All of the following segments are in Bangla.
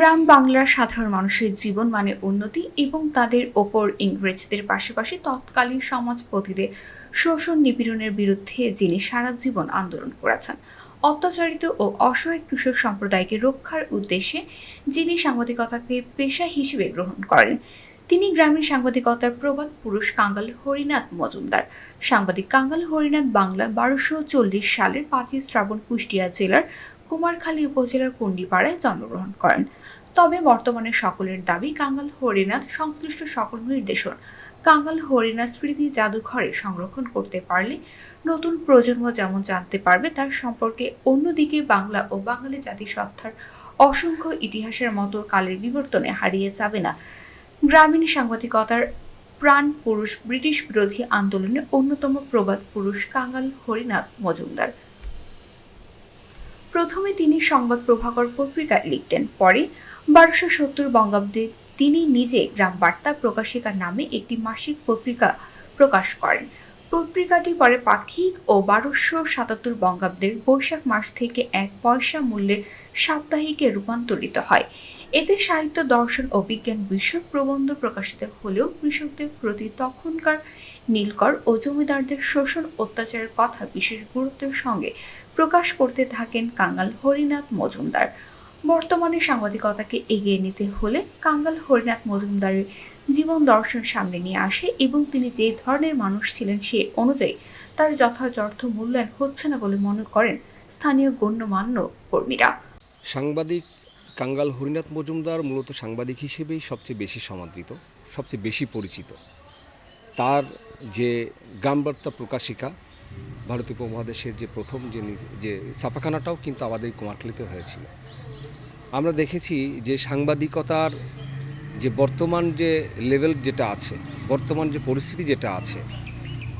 গ্রাম বাংলার সাধারণ মানুষের জীবন মানে উন্নতি এবং তাদের ওপর ইংরেজদের পাশাপাশি তৎকালীন সমাজপতিদের শোষণ নিপীড়নের বিরুদ্ধে যিনি সারা জীবন আন্দোলন করেছেন। অত্যাচারিত ও অসহায় কৃষক সম্প্রদায়কে রক্ষার উদ্দেশ্যে যিনি সাংবাদিকতাকে পেশা হিসেবে গ্রহণ করেন, তিনি গ্রামীণ সাংবাদিকতার প্রবাদ পুরুষ কাঙ্গাল হরিনাথ মজুমদার। সাংবাদিক কাঙ্গাল হরিনাথ বাংলা বারোশো চল্লিশ সালের পাঁচই শ্রাবণ কুষ্টিয়া জেলার কুমারখালী উপজেলার কুন্ডিপাড়ায় জন্মগ্রহণ করেন। তবে বর্তমানে সকলের দাবি, কাঙ্গাল হরিনাথ সংশ্লিষ্ট সকল নির্দেশন, কাঙ্গাল হরিনাথ স্মৃতি জাদুঘরে সংরক্ষণ করতে পারলে নতুন প্রজন্ম যেমন জানতে পারবে, তার সম্পর্কে অন্যদিকে বাংলা ও বাঙালি জাতিসত্তার অসংখ্য ইতিহাসের মতো কালের বিবর্তনে হারিয়ে যাবে না। গ্রামীণ সাংবাদিকতার প্রাণ পুরুষ, ব্রিটিশ বিরোধী আন্দোলনের অন্যতম প্রবাদ পুরুষ কাঙ্গাল হরিনাথ মজুমদার। প্রথমে তিনি সংবাদ প্রভাকর পত্রিকায় লিখতেন, পরে বারোশো সত্তর বঙ্গাব্দে তিনি নিজে গ্রাম বার্তা প্রকাশিকা নামে একটি মাসিক পত্রিকা প্রকাশ করেন। পত্রিকাটি পরে পাক্ষিক ও বারোশো সাতাত্তর বঙ্গাব্দের বৈশাখ মাস থেকে এক পয়সা মূল্যের সাপ্তাহিকে রূপান্তরিত হয়। এতে সাহিত্য, দর্শন ও বিজ্ঞান বিষয়ক প্রবন্ধ প্রকাশিত হলেও কৃষকদের প্রতি তখনকার নীলকর ও জমিদারদের শোষণ, অত্যাচারের কথা বিশেষ গুরুত্বের সঙ্গে প্রকাশ করতে থাকেন কাঙ্গাল হরিনাথ মজুমদার। বর্তমানে সাংবাদিকতাকে এগিয়ে নিতে হলে কাঙ্গাল হরিনাথ মজুমদারের জীবন দর্শন সামনে নিয়ে আসে এবং তিনি যে ধরনের মানুষ ছিলেন সে অনুযায়ী তার যথাযথ মূল্যায়ন হচ্ছে না বলে মনে করেন স্থানীয় গণ্যমান্য কর্মীরা। সাংবাদিক কাঙ্গাল হরিনাথ মজুমদার মূলত সাংবাদিক হিসেবেই সবচেয়ে বেশি সমাদৃত, সবচেয়ে বেশি পরিচিত। তার যে গ্রামবার্তা প্রকাশিকা, ভারতীয় উপমহাদেশের যে প্রথম যে যে ছাপাখানাটাও কিন্তু আমাদের কুমারখালীতে হয়েছিল। আমরা দেখেছি যে সাংবাদিকতার যে বর্তমান যে লেভেল যেটা আছে, বর্তমান যে পরিস্থিতি যেটা আছে,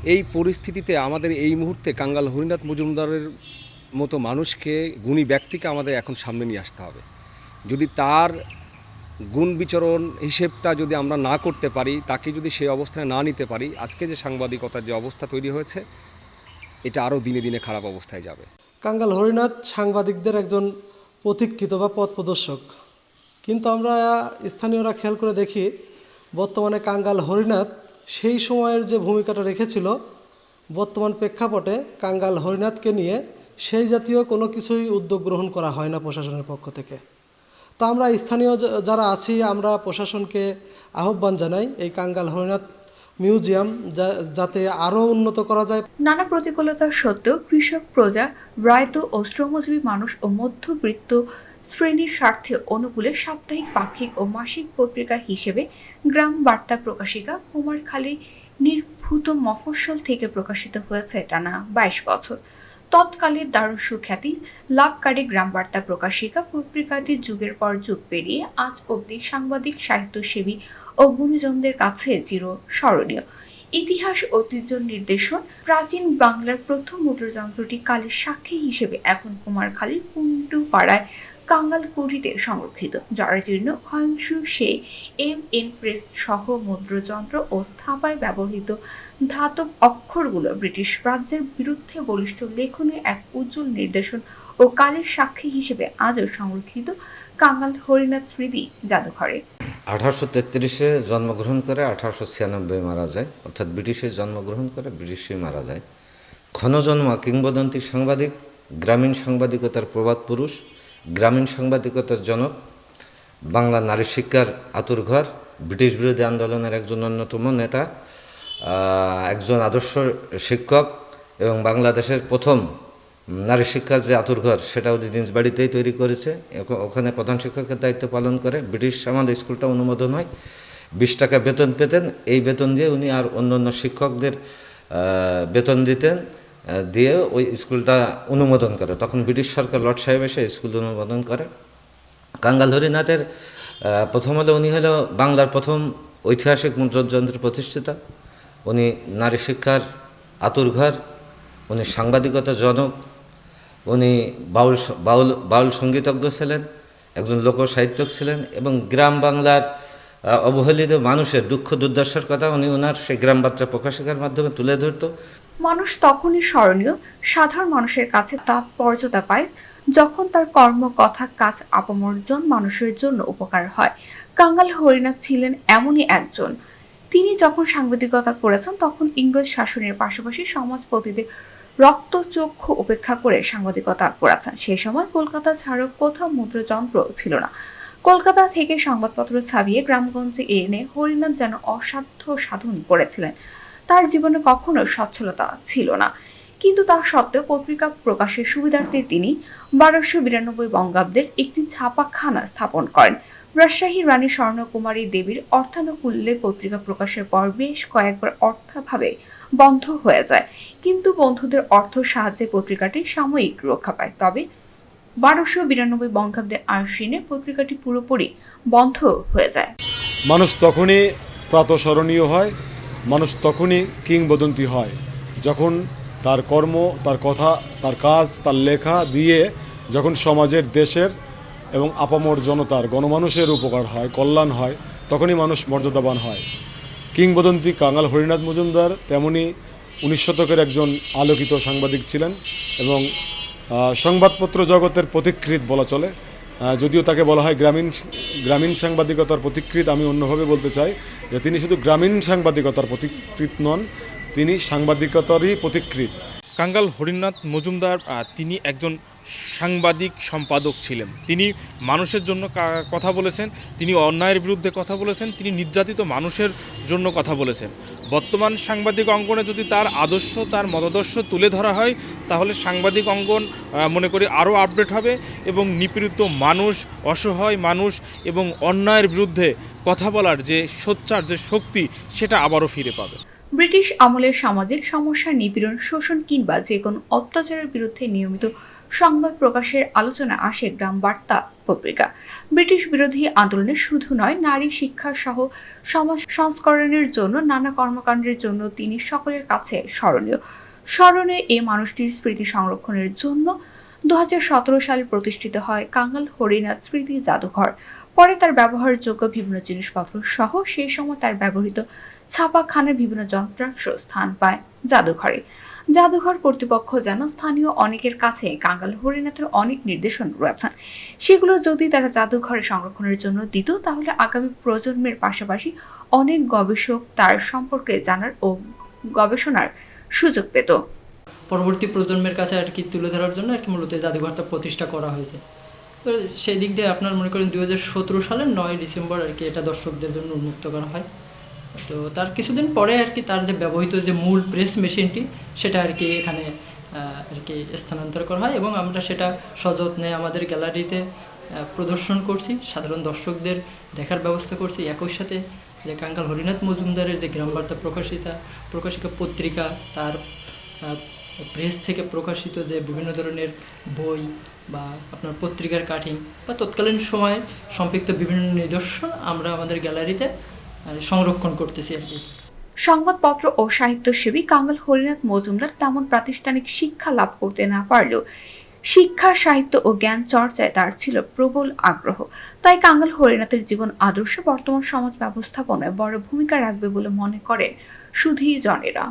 এই পরিস্থিতিতে আমাদের এই মুহূর্তে কাঙ্গাল হরিনাথ মজুমদারের মতো মানুষকে, গুণী ব্যক্তিকে আমাদের এখন সামনে নিয়ে আসতে হবে। যদি তার গুণ বিচরণ হিসেবটা যদি আমরা না করতে পারি, তাকে যদি সেই অবস্থায় না নিতে পারি, আজকে যে সাংবাদিকতার যে অবস্থা তৈরি হয়েছে, এটা আরও দিনে দিনে খারাপ অবস্থায় যাবে। কাঙ্গাল হরিনাথ সাংবাদিকদের একজন প্রতীক্ষিত বা পথ প্রদর্শক। কিন্তু আমরা স্থানীয়রা খেয়াল করে দেখি, বর্তমানে কাঙ্গাল হরিনাথ সেই সময়ের যে ভূমিকাটা রেখেছিল, বর্তমান প্রেক্ষাপটে কাঙ্গাল হরিনাথকে নিয়ে সেই জাতীয় কোনো কিছুই উদ্যোগ গ্রহণ করা হয় না প্রশাসনের পক্ষ থেকে। তো আমরা স্থানীয় যারা আছি, আমরা প্রশাসনকে আহ্বান জানাই এই কাঙ্গাল হরিনাথ মিউজিয়াম যাতে আরও উন্নত করা যায়। নানা প্রতিকূলতা সত্ত্বেও কৃষক, প্রজা, রায়ত ও শ্রমজীবী মানুষ ও মধ্যবৃত্ত শ্রেণির স্বার্থে অনুকূলে সাপ্তাহিক, পাক্ষিক ও মাসিক পত্রিকা হিসেবে গ্রাম বার্তা প্রকাশিকা কুমারখালী নির্ভূত মফস্বল থেকে প্রকাশিত হয়েছে টানা বাইশ বছর। তৎকালে দারুণ সুখ্যাতি লাভকারী গ্রাম বার্তা প্রকাশিকা পত্রিকাটি যুগের পর যুগ পেরিয়ে আজ অবধি সাংবাদিক, সাহিত্যসেবী ও গুণীজনদের কাছে চির স্মরণীয়। ইতিহাস ঐতিহ্য নির্দেশন, প্রাচীন বাংলার প্রথম মুদ্রযন্ত্রটি কালের সাক্ষী হিসেবে এখন কুমারখালীর কুন্টু পাড়ায় কাঙ্গাল কুঠিতে সংরক্ষিত। জরাজীর্ণ ক্ষয়ংসু সেই এম এন প্রেস সহ মুদ্রযন্ত্র ও স্থাপায় ব্যবহৃত ধাতব অক্ষরগুলো ব্রিটিশ রাজ্যের বিরুদ্ধে বলিষ্ঠ লেখনের এক উজ্জ্বল নির্দেশন ও কালের সাক্ষী হিসেবে আজও সংরক্ষিত কাঙ্গাল হরিনাথ স্মৃতি জাদুঘরে। আঠারোশো তেত্রিশে জন্মগ্রহণ করে আঠারোশো ছিয়ানব্বই মারা যায়, অর্থাৎ ব্রিটিশে জন্মগ্রহণ করে ব্রিটিশে মারা যায়। ক্ষণজন্ম কিংবদন্তি সাংবাদিক, গ্রামীণ সাংবাদিকতার প্রবাদ পুরুষ গ্রামীণ সাংবাদিকতার জনক, বাংলা নারী শিক্ষার আতুরঘর ব্রিটিশ বিরোধী আন্দোলনের একজন অন্যতম নেতা একজন আদর্শ শিক্ষক এবং বাংলাদেশের প্রথম নারী শিক্ষার যে আতুরঘর সেটা উনি জিন্স বাড়িতেই তৈরি করেছে। ওখানে প্রধান শিক্ষকের দায়িত্ব পালন করে। ব্রিটিশ আমাদের স্কুলটা অনুমোদন হয়। বিশ টাকা বেতন পেতেন। এই বেতন দিয়ে উনি আর অন্য অন্য শিক্ষকদের বেতন দিতেন। দিয়ে ওই স্কুলটা অনুমোদন করে। তখন ব্রিটিশ সরকার লর্ড সাহেব এসে স্কুল অনুমোদন করে। কাঙ্গাল হরিনাথের প্রথম হলো উনি হলো বাংলার প্রথম ঐতিহাসিক মুদ্রযন্ত্রের প্রতিষ্ঠিতা। উনি নারী শিক্ষার আতুরঘর উনি সাংবাদিকতা জনক, উনি বাউল বাউল বাউল সঙ্গীতজ্ঞ ছিলেন, একজন লোক সাহিত্যক ছিলেন এবং গ্রাম বাংলার অবহেলিত মানুষের দুঃখ দুর্দশার কথা উনি ওনার সেই গ্রাম বার্তা প্রকাশিকার মাধ্যমে তুলে ধরতো। মানুষ তখনই স্মরণীয়, সাধারণ মানুষের কাছে তাৎপর্যতা পায় যখন তার কর্ম, কথা, কাজ আপমর্জন মানুষের জন্য উপকার হয়। কাঙ্গাল হরিনাথ ছিলেন এমনই একজন। তিনি যখন সাংবাদিকতা করেছেন, তখন ইংরেজ শাসনের পাশাপাশি সমাজপতিদের রক্তচক্ষু উপেক্ষা করে সাংবাদিকতা করেছেন। সেই সময় কলকাতা ছাড়াও কোথাও মুদ্রযন্ত্র ছিল না। কলকাতা থেকে সংবাদপত্র ছাপিয়ে গ্রামগঞ্জে এনে হরিনাথ যেন অসাধ্য সাধন করেছিলেন। তার জীবনে কখনো সচ্ছলতা ছিল না। কিন্তু তা সত্ত্বেও পত্রিকা প্রকাশের সুবিধার্থে তিনি বারোশো বিরানব্বই বঙ্গাব্দের একটি ছাপাখানা স্থাপন করেন। রাজশাহী রানী স্বর্ণকুমারী দেবীর অর্থানুকূল্যে পত্রিকা প্রকাশের পর বেশ কয়েকবার অর্থাভাবে বন্ধ হয়ে যায়। কিন্তু বন্ধুদের অর্থ সাহায্যে পত্রিকাটি সাময়িক রক্ষা পায়। তবে বারোশো বিরানব্বই বঙ্গাব্দের আশ্বিনে পত্রিকাটি পুরোপুরি বন্ধ হয়ে যায়। মানুষ তখনই প্রাতঃস্মরণীয় হয় মানুষ তখনই কিংবদন্তি হয়, যখন তার কর্ম, তার কথা, তার কাজ, তার লেখা দিয়ে যখন সমাজের, দেশের এবং আপামর জনতার গণমানুষের উপকার হয়, কল্যাণ হয়, তখনই মানুষ মর্যাদাবান হয়। কিংবদন্তি কাঙাল হরিনাথ মজুমদার তেমনি উনিশ শতকের একজন আলোকিত সাংবাদিক ছিলেন এবং সংবাদপত্র জগতের পথিকৃৎ বলা চলে। যদিও তাকে বলা হয় গ্রামীণ গ্রামীণ সাংবাদিকতার পথিকৃৎ আমি অন্যভাবে বলতে চাই যে তিনি শুধু গ্রামীণ সাংবাদিকতার পথিকৃৎ নন, তিনি সাংবাদিকতারই পথিকৃৎ কাঙ্গাল হরিনাথ মজুমদার তিনি একজন সাংবাদিক সম্পাদক ছিলেন। তিনি মানুষের জন্য কথা বলেছেন, তিনি অন্যায়ের বিরুদ্ধে কথা বলেছেন, তিনি নির্যাতিত মানুষের জন্য কথা বলেছেন। বর্তমান সাংবাদিক অঙ্গনে যদি তার আদর্শ, তার মতাদর্শ তুলে ধরা হয়, তাহলে সাংবাদিক অঙ্গন মনে করি আরও আপডেট হবে এবং নিপীড়িত মানুষ, অসহায় মানুষ এবং অন্যায়ের বিরুদ্ধে কথা বলার যে সোচ্চার, যে শক্তি, সেটা আবারও ফিরে পাবে। ব্রিটিশ আমলের সামাজিক সমস্যা, নিপীড়ন, শোষণ কিংবা যে কোনো অত্যাচারের বিরুদ্ধে নিয়মিত সংবাদ প্রকাশের আলোচনা আসে গ্রাম বার্তা পত্রিকা। ব্রিটিশ বিরোধী আন্দোলনে শুধু নয়, নারী শিক্ষা সহ সমাজ সংস্করণের জন্য, নানা কর্মকাণ্ডের জন্য তিনি সকলের কাছে স্মরণীয়। স্মরণে এই মানুষটির স্মৃতি সংরক্ষণের জন্য দু হাজার সতেরো সালে প্রতিষ্ঠিত হয় কাঙ্গাল হরিনাথ স্মৃতি জাদুঘর। পরে তার ব্যবহারযোগ্য বিভিন্ন জিনিসপত্র সহ সেই সময় তার ব্যবহৃত ছাপাখানার বিভিন্ন যন্ত্রাংশ স্থান পায় জাদুঘরে। জাদুঘর কর্তৃপক্ষ যেন স্থানীয় অনেকের কাছে কাঙ্গাল হরিনাথের অনেক নির্দেশন রয়েছেন সেগুলো যদি তারা জাদুঘরে সংরক্ষণের জন্য দিত, তাহলে আগামী প্রজন্মের পাশাপাশি অনেক গবেষক তার সম্পর্কে জানার ও গবেষণার সুযোগ পেত। পরবর্তী প্রজন্মের কাছে আর কি তুলে ধরার জন্য আর কি মূলত জাদুঘরটা প্রতিষ্ঠা করা হয়েছে। তো সেই দিক দিয়ে আপনার মনে করেন দু হাজার সতেরো সালের নয় ডিসেম্বর আর কি এটা দর্শকদের জন্য উন্মুক্ত করা হয়। তো তার কিছুদিন পরে আর কি তার যে ব্যবহৃত যে মূল প্রেস মেশিনটি সেটা আর কি এখানে আর কি স্থানান্তর করা হয় এবং আমরা সেটা সযত্নে আমাদের গ্যালারিতে প্রদর্শন করছি। সাধারণ দর্শকদের দেখার ব্যবস্থা করছি। একই সাথে যে কাঙ্কাল হরিনাথ মজুমদারের যে গ্রাম বার্তা প্রকাশিতা, প্রকাশিকা পত্রিকা, তার প্রেস থেকে প্রকাশিত যে বিভিন্ন ধরনের বই বা আপনার পত্রিকার কাটিং বা তৎকালীন সময়ে সম্পৃক্ত বিভিন্ন নিদর্শন আমরা আমাদের গ্যালারিতে সংরক্ষণ করতেছি আর কি। সংবাদপত্র ও সাহিত্যসেবী কাঙ্গাল হরিনাথ মজুমদার তেমন প্রাতিষ্ঠানিক শিক্ষা লাভ করতে না পারলেও শিক্ষা, সাহিত্য ও জ্ঞান চর্চায় তার ছিল প্রবল আগ্রহ। তাই কাঙ্গাল হরিনাথের জীবন আদর্শ বর্তমান সমাজ ব্যবস্থাপনায় বড় ভূমিকা রাখবে বলে মনে করে সুধী জনেরা।